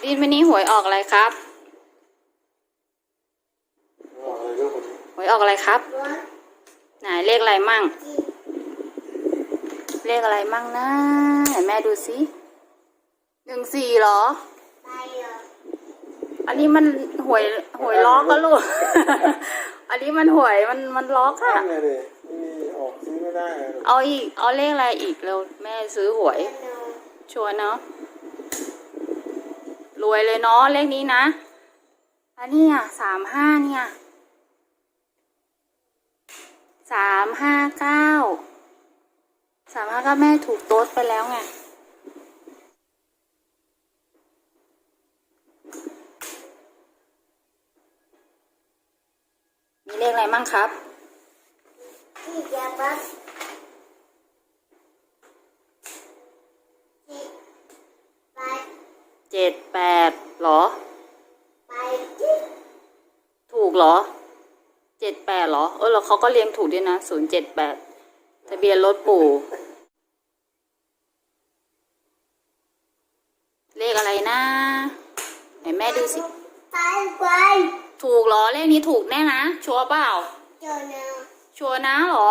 พี่วันนี้หวยออกอะไรครับว่าอะไรเรื่องคนนี้หวยออกอะไรครับ ไหนเลขอะไรมั่ง เลขอะไรมั่งนะไหนแม่ดูสิหนึ่งสี่เหรอ อันนี้มันหวยหวยล็อกอะลูก อันนี้มันหวยมันมันล็อกอะตั้งไงดิไม่มีออกซื้อไม่ได้อะเอาอีกเอาเลขอะไรอีกเร็วแม่ซื้อหวย ชัวร์เนาะ รวยเลยเนาะเลขนี้นะอันนี้อะสามห้าเนี่ยสามห้าเก้าสามห้าเก้าแม่ถูกโต๊ดไปแล้วไงมีเลขอะไรมั่งครับ ที่จะบัสที่ไป เจ็ดแปดเหรอไปที่ถูกเหรอเจ็ดแปดเหรอ เออแล้วเขาก็เรียงถูกด้วยนะศูนย์เจ็ดแปดทะเบียนรถปู่ เลขอะไรนะไหนแม่ดูสิไปไปถูกเหรอ เลขนี้ถูกแน่นะ ชัวร์เปล่าเจอเนาชัวร์นะเหรอ